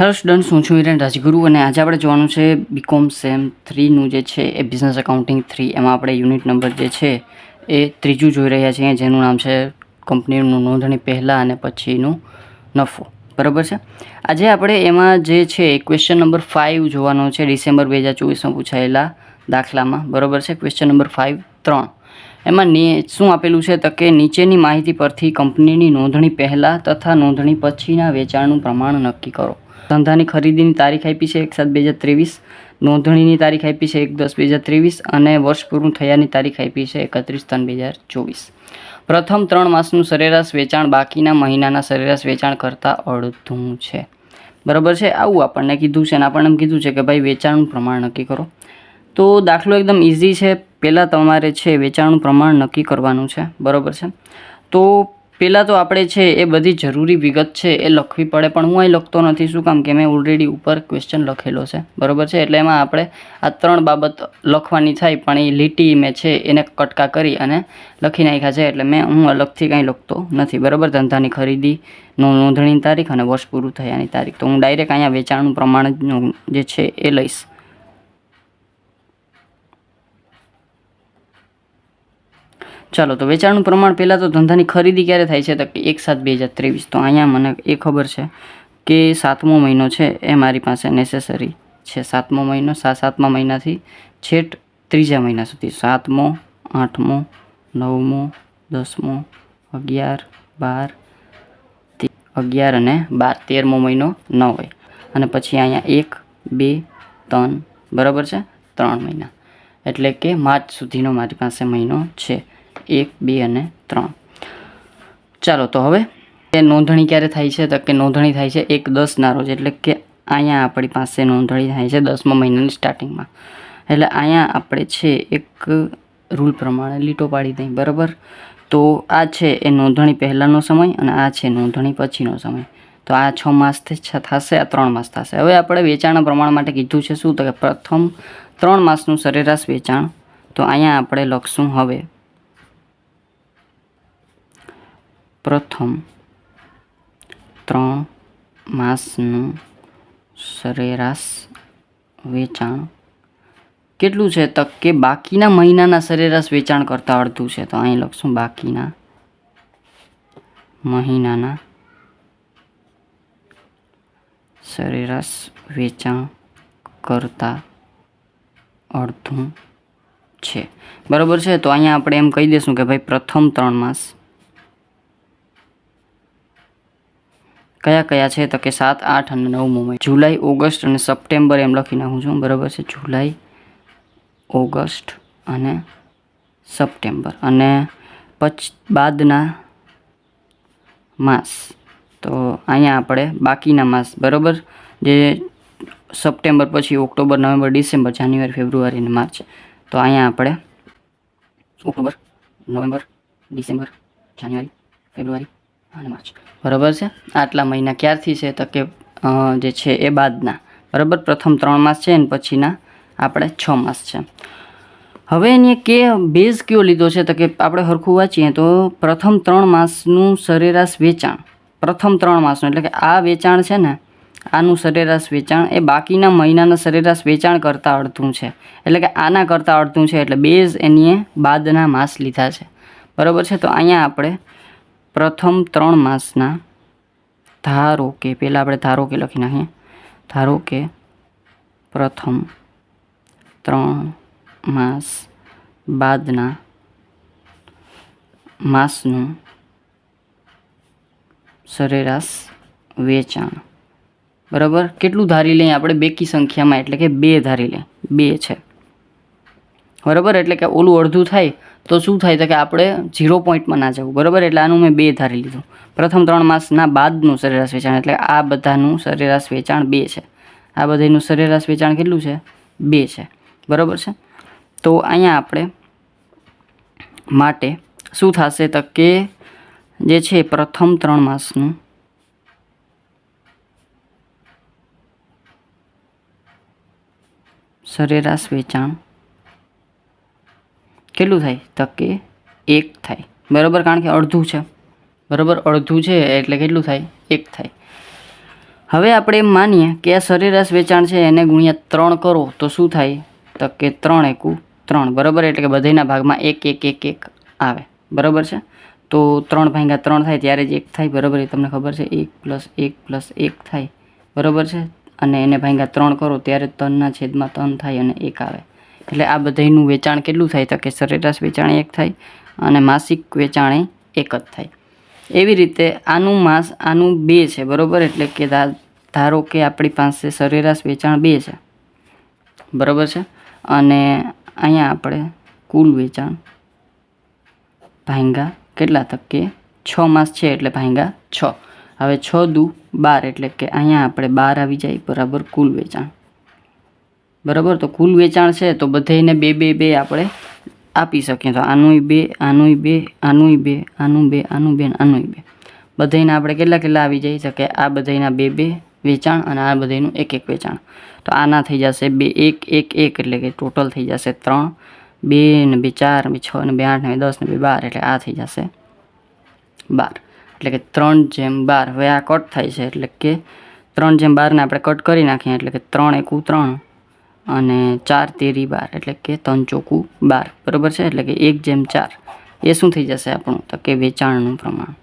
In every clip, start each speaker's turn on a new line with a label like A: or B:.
A: Hello students હું છું હિરેન રાજગુરુ અને આજે આપણે જોવાનું છે બીકોમ સેમ થ્રીનું જે છે એ બિઝનેસ એકાઉન્ટિંગ થ્રી એમાં આપણે યુનિટ નંબર જે છે એ ત્રીજું જોઈ રહ્યા છીએ. જેનું નામ છે કંપનીનું નોંધણી પહેલાં અને પછીનું નફો. બરાબર છે? આજે આપણે એમાં જે છે ક્વેશ્ચન નંબર ફાઇવ જોવાનો છે. ડિસેમ્બર બે હજાર ચોવીસમાં પૂછાયેલા દાખલામાં. બરાબર છે? ક્વેશ્ચન નંબર ફાઇવ ત્રણ. એમાં ની શું આપેલું છે? તો કે નીચેની માહિતી પરથી કંપનીની નોંધણી પહેલાં તથા નોંધણી પછીના વેચાણનું પ્રમાણ નક્કી કરો. ધંધાની ખરીદીની તારીખ આપી છે એક સાત બે હજાર ત્રેવીસ. નોંધણીની તારીખ આપી છે એક દસ બે હજાર ત્રેવીસ અને વર્ષ પૂરું થયાની તારીખ આપી છે એકત્રીસ ત્રણ બે હજાર ચોવીસ. પ્રથમ ત્રણ માસનું સરેરાશ વેચાણ બાકીના મહિનાના સરેરાશ વેચાણ કરતાં અડધું છે. બરાબર છે? આવું આપણને કીધું છે અને આપણને એમ કીધું છે કે ભાઈ વેચાણનું પ્રમાણ નક્કી કરો. તો દાખલો એકદમ ઇઝી છે. પહેલાં તમારે છે વેચાણનું પ્રમાણ નક્કી કરવાનું છે. બરાબર છે? તો પહેલાં તો આપણે છે એ બધી જરૂરી વિગત છે એ લખવી પડે, પણ હું અહીં લખતો નથી. શું કામ કે મેં ઓલરેડી ઉપર ક્વેશ્ચન લખેલો છે. બરાબર છે? એટલે એમાં આપણે આ ત્રણ બાબત લખવાની થાય, પણ એ લીટી મેં છે એને કટકા કરી અને લખી નાખ્યા છે. એટલે મેં હું અલગથી કાંઈ લખતો નથી. બરાબર? ધંધાની ખરીદી નોંધણીની તારીખ અને વર્ષ પૂરું થયાની તારીખ. તો હું ડાયરેક્ટ અહીંયા વેચાણનું પ્રમાણ જે છે એ લઈશ. ચાલો, તો વેચાણનું પ્રમાણ પહેલાં તો ધંધાની ખરીદી ક્યારે થાય છે? તો એક સાત બે હજાર ત્રેવીસ. તો અહીંયા મને એ ખબર છે કે સાતમો મહિનો છે એ મારી પાસે નેસેસરી છે. સાતમો મહિનો સાત સાતમા મહિનાથી છેટ ત્રીજા મહિના સુધી. સાતમો, આઠમો, નવમો, દસમો, અગિયાર, બાર અગિયાર અને બાર. તેરમો મહિનો ન હોય. અને પછી અહીંયા એક, બે, ત્રણ. બરાબર છે? ત્રણ મહિના. એટલે કે માર્ચ સુધીનો મારી પાસે મહિનો છે. એક, બે અને ત્રણ. ચાલો તો હવે એ નોંધણી ક્યારે થાય છે? તો કે નોંધણી થાય છે એક દસના રોજ. એટલે કે અહીંયા આપણી પાસે નોંધણી થાય છે દસમા મહિનાની સ્ટાર્ટિંગમાં એટલે અહીંયા આપણે છે એક રૂલ પ્રમાણે લીટો પાડી દઈ બરાબર? તો આ છે એ નોંધણી પહેલાંનો સમય અને આ છે નોંધણી પછીનો સમય. તો આ છ માસથી છ થશે, આ ત્રણ માસ થશે. હવે આપણે વેચાણના પ્રમાણ માટે કીધું છે શું? તો કે પ્રથમ ત્રણ માસનું સરેરાશ વેચાણ. તો અહીંયા આપણે લખશું હવે પ્રથમ ત્રણ માસનું સરેરાશ વેચાણ. કેટલું છે તો કે બાકીના મહિનાના સરેરાશ વેચાણ કરતાં અડધું છે? તો અહીં લખશું બાકીના મહિનાના સરેરાશ વેચાણ કરતાં અડધું છે. બરાબર છે? તો અહીંયા આપણે એમ કહી દઈશું કે ભાઈ પ્રથમ ત્રણ માસ કયા કયા છે તો કે સાત, આઠ અને નવમો મહિનો જુલાઈ, ઓગસ્ટ અને સપ્ટેમ્બર એમ લખી નાખું છું. બરાબર છે? જુલાઈ, ઓગસ્ટ અને સપ્ટેમ્બર. અને પછ, બાદના માસ. તો અહીંયા આપણે બાકીના માસ, બરાબર? જે સપ્ટેમ્બર પછી October, November, December, January, February અને માર્ચ. તો અહીંયા આપણે October, November, December, January, February બરાબર છે? આટલા મહિના ક્યારથી છે તો કે જે છે એ બાદના. બરાબર? પ્રથમ ત્રણ માસ છે અને પછીના આપણે છ માસ છે. હવે એની કે બેઝ કયો લીધો છે તો કે આપણે હરખું વાંચીએ તો પ્રથમ ત્રણ માસનું સરેરાશ વેચાણ. પ્રથમ ત્રણ માસનું, એટલે કે આ વેચાણ છે ને, આનું સરેરાશ વેચાણ એ બાકીના મહિનાના સરેરાશ વેચાણ કરતાં અડધું છે. એટલે કે આના કરતાં અડધું છે, એટલે બેઝ એની બાદના માસ લીધા છે. બરાબર છે? તો અહીંયા આપણે પ્રથમ ત્રણ માસના ધારો કે, પહેલાં આપણે ધારો કે લખી નાખીએ. ધારો કે પ્રથમ ત્રણ માસ બાદના માસનું સરેરાશ વેચાણ. બરાબર? કેટલું ધારી લઈએ આપણે? બેકી સંખ્યામાં, એટલે કે બે ધારી લઈએ. બે છે. બરાબર? એટલે કે ઓલું અડધું થાય તો શું થાય તો કે આપણે ઝીરો પોઈન્ટમાં ના જવું, બરાબર? એટલે આનું મેં બે ધારી લીધું. પ્રથમ ત્રણ માસના બાદનું સરેરાશ વેચાણ, એટલે આ બધાનું સરેરાશ વેચાણ બે છે. આ બધાનું સરેરાશ વેચાણ કેટલું છે? બે છે. બરાબર છે? તો અહીંયા આપણે માટે શું થશે તો કે જે છે પ્રથમ ત્રણ માસનું સરેરાશ વેચાણ કેટલું થાય? તો કે એક થાય. બરાબર? કારણ કે અડધું છે. બરાબર? અડધું છે એટલે કેટલું થાય? એક થાય. હવે આપણે માનીએ કે આ સરેરાશ વેચાણ છે, એને ગુણ્યા ત્રણ કરો, તો શું થાય? તો કે ત્રણ એકું ત્રણ. બરાબર? એટલે કે બધાના ભાગમાં એક એક એક એક આવે. બરાબર છે? તો ત્રણ ભાગ્યા ત્રણ થાય ત્યારે જ એક થાય. બરાબર? એ તમને ખબર છે? એક પ્લસ એક પ્લસ એક થાય. બરાબર છે? અને એને ભાગ્યા ત્રણ કરો ત્યારે ત્રણના છેદમાં ત્રણ થાય અને એક આવે. એટલે આ બધાયનું વેચાણ કેટલું થાય તો કે સરેરાશ વેચાણ એક થાય અને માસિક વેચાણે એક જ થાય. એવી રીતે આનું માસ, આનું બે છે, બરાબર? એટલે કે ધારો કે આપણી પાસે સરેરાશ વેચાણ બે છે, બરાબર છે? અને અહીંયા આપણે કુલ વેચાણ ભાંગા કેટલા તકે? છ માસ છે એટલે ભાંગા છ. હવે છ દુ બાર એટલે કે અહીંયા આપણે બાર આવી જાય, બરાબર? કુલ વેચાણ. બરાબર? તો કુલ વેચાણ છે તો બધાયને બે બે બે આપણે આપી શકીએ. તો આનુંય બે આનુંય બે આનુંય બે, આનું બે આનું બે આનુંય બે. બધાને આપણે કેટલા કેટલા આવી જાય તો આ બધાના બે બે વેચાણ અને આ બધાયનું એક એક વેચાણ. તો આના થઈ જશે બે, એક એક એક એટલે કે ટોટલ થઈ જશે ત્રણ, બે ને બે ચાર, ને છ, ને બે આઠ, ને બે દસ, ને બે બાર એટલે આ થઈ જશે બાર. એટલે કે ત્રણ જેમ બાર. હવે આ કટ થાય છે એટલે કે ત્રણ જેમ બારને આપણે કટ કરી નાખીએ એટલે કે ત્રણ એકું ત્રણ. અને ચાર તેરી બાર, એટલે કે ત્રણ ચોકું બાર. બરાબર છે? એટલે કે એક જેમ ચાર. એ શું થઈ જશે આપણું? તો કે વેચાણનું પ્રમાણ.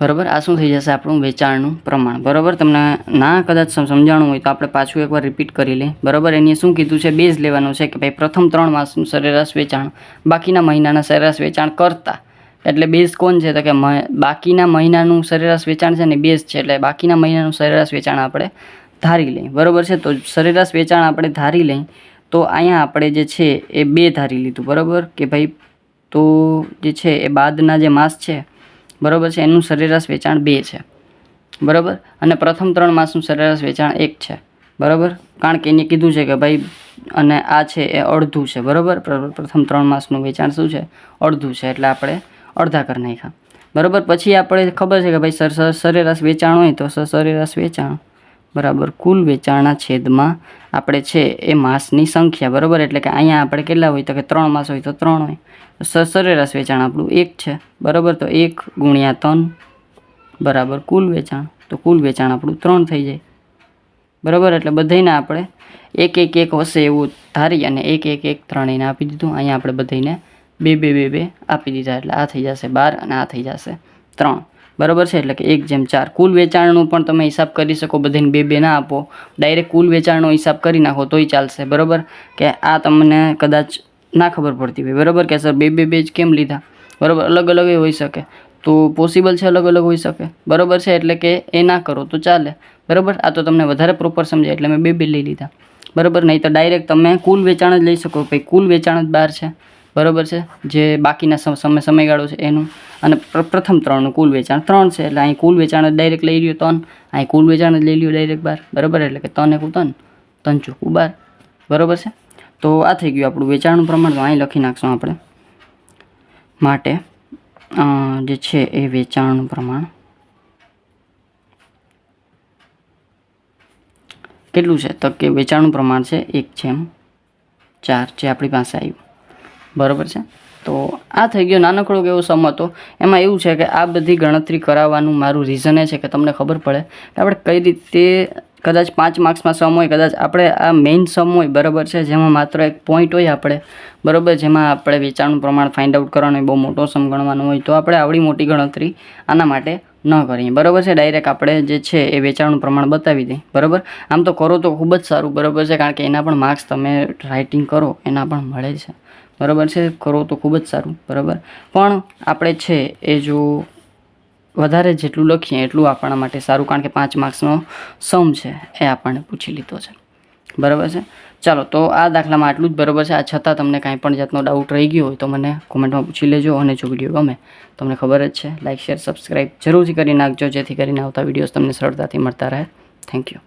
A: બરાબર? આ શું થઈ જશે આપણું? વેચાણનું પ્રમાણ. બરાબર? તમને ના કદાચ સમ- સમજાણું હોય તો આપણે પાછું એકવાર રિપીટ કરી લઈએ બરાબર? એની શું કીધું છે? બેઝ લેવાનું છે કે ભાઈ પ્રથમ ત્રણ માસનું સરેરાશ વેચાણ, બાકીના મહિનાના સરેરાશ વેચાણ કરતા એટલે બેઝ કોણ છે? તો કે બાકીના મહિનાનું સરેરાશ વેચાણ છે ને બેઝ છે, એટલે બાકીના મહિનાનું સરેરાશ વેચાણ આપણે ધારી લઈએ. બરાબર છે? તો સરેરાશ વેચાણ આપણે ધારી લઈએ, તો અહીંયા આપણે જે છે એ બે ધારી લીધું, બરાબર? કે ભાઈ, તો જે છે એ બાદના જે માસ છે, બરાબર છે? એનું સરેરાશ વેચાણ બે છે. બરાબર? અને પ્રથમ ત્રણ માસનું સરેરાશ વેચાણ એક છે. બરાબર? કારણ કે એને કીધું છે કે ભાઈ, અને આ છે એ અડધું છે. બરાબર? પ્ર- પ્રથમ ત્રણ માસનું વેચાણ શું છે? અડધું છે. એટલે આપણે અડધા કરી નાખ્યા. બરાબર? પછી આપણે ખબર છે કે ભાઈ સર સર- સરેરાશ વેચાણ હોય તો સરેરાશ વેચાણ. બરાબર? કુલ વેચાણના છેદમાં આપણે છે એ માસની સંખ્યા. બરાબર? એટલે કે અહીંયા આપણે કેટલા હોય તો કે ત્રણ માસ હોય તો ત્રણ હોય. સરેરાશ વેચાણ આપણું એક છે. બરાબર? તો એક ગુણ્યા ત્રણ. બરાબર? કુલ વેચાણ. તો કુલ વેચાણ આપણું ત્રણ થઈ જાય. બરાબર? એટલે બધાયને આપણે એક એક એક હશે એવું ધારી અને એક એક એક ત્રણેયને આપી દીધું. અહીંયા આપણે બધાયને બે બે બે બે આપી દીધા એટલે આ થઈ જશે બાર અને આ થઈ જશે ત્રણ. બરાબર છે? એટલે કે એક જેમ ચાર. કુલ વેચાણનું પણ તમે હિસાબ કરી શકો, બધાને બે બે ના આપો. ડાયરેક્ટ કુલ વેચાણનો હિસાબ કરી નાખો, તોય ચાલશે. બરાબર? કે આ તમને કદાચ ના ખબર પડતી હોય. બરાબર? કે સર, બે બે બે જ કેમ લીધા? બરાબર? અલગ અલગ એ હોઈ શકે. તો પોસિબલ છે અલગ અલગ હોઈ શકે? બરાબર છે? એટલે કે એ ના કરો, તો ચાલે. બરાબર? આ તો તમને વધારે પ્રોપર સમજાય, એટલે મેં બે બે લઈ લીધા. બરાબર? નહીં તો ડાયરેક્ટ તમે કુલ વેચાણ જ લઈ શકો. ભાઈ, કુલ વેચાણ જ બહાર છે. બરાબર છે? જે બાકીના સમય, સમયગાળો છે એનું. અને પ્ર- પ્રથમ ત્રણનું કુલ વેચાણ ત્રણ છે, એટલે અહીં કુલ વેચાણ ડાયરેક્ટ લઈ લ્યો ત્રણ. અહીં કુલ વેચાણ લઈ લ્યો ડાયરેક્ટ બાર. બરાબર? એટલે કે ત્રણ એકું ત્રણ. ત્રણ ચોખ્ખું બાર. બરાબર છે? તો આ થઈ ગયું આપણું વેચાણનું પ્રમાણ. તો અહીં લખી નાખશું આપણે. માટે જે છે એ વેચાણનું પ્રમાણ. કેટલું છે? તો કે વેચાણનું પ્રમાણ છે એક જેમ ચાર જે આપણી પાસે આવ્યું. બરાબર છે? તો આ થઈ ગયો નાનકડો એવો સમ હતો? એમાં એવું છે કે આ બધી ગણતરી કરાવવાનું મારું રીઝન એ છે કે તમને ખબર પડે કે આપણે કઈ રીતે કદાચ પાંચ માર્ક્સમાં સમ હોય, કદાચ આપણે આ મેઇન સમ હોય, બરાબર છે? જેમાં માત્ર એક પોઈન્ટ હોય આપણે, બરાબર? જેમાં આપણે વેચાણનું પ્રમાણ ફાઇન્ડ આઉટ કરવાનું હોય, બહુ મોટો સમ ગણવાનો હોય, તો આપણે આવડી મોટી ગણતરી આના માટે ન કરીએ. બરાબર છે? ડાયરેક્ટ આપણે જે છે એ વેચાણનું પ્રમાણ બતાવી દઈએ. બરાબર? આમ તો કરો તો ખૂબ જ સારું, બરાબર છે? કારણ કે એના પણ માર્ક્સ તમે રાઇટિંગ કરો, એના પણ મળે છે. બરાબર છે? કરો તો ખૂબ જ સારું, બરાબર? પણ આપણે છે એ જો વધારે જેટલું લખીએ એટલું આપણા માટે સારું, કારણ કે પાંચ માર્ક્સનો સમ છે એ આપણને પૂછી લીધો છે. બરાબર છે? ચાલો, તો આ દાખલામાં આટલું જ બરાબર છે. આ છતાં તમને કાંઈ પણ જાતનો ડાઉટ રહી ગયો હોય તો મને કોમેન્ટમાં પૂછી લેજો અને જો વીડિયો ગમે, તમને ખબર જ છે. લાઇક શેર સબસ્ક્રાઈબ જરૂરથી કરી નાખજો, જેથી કરીને આવતા વિડીયોઝ તમને સરળતાથી મળતા રહે. Thank you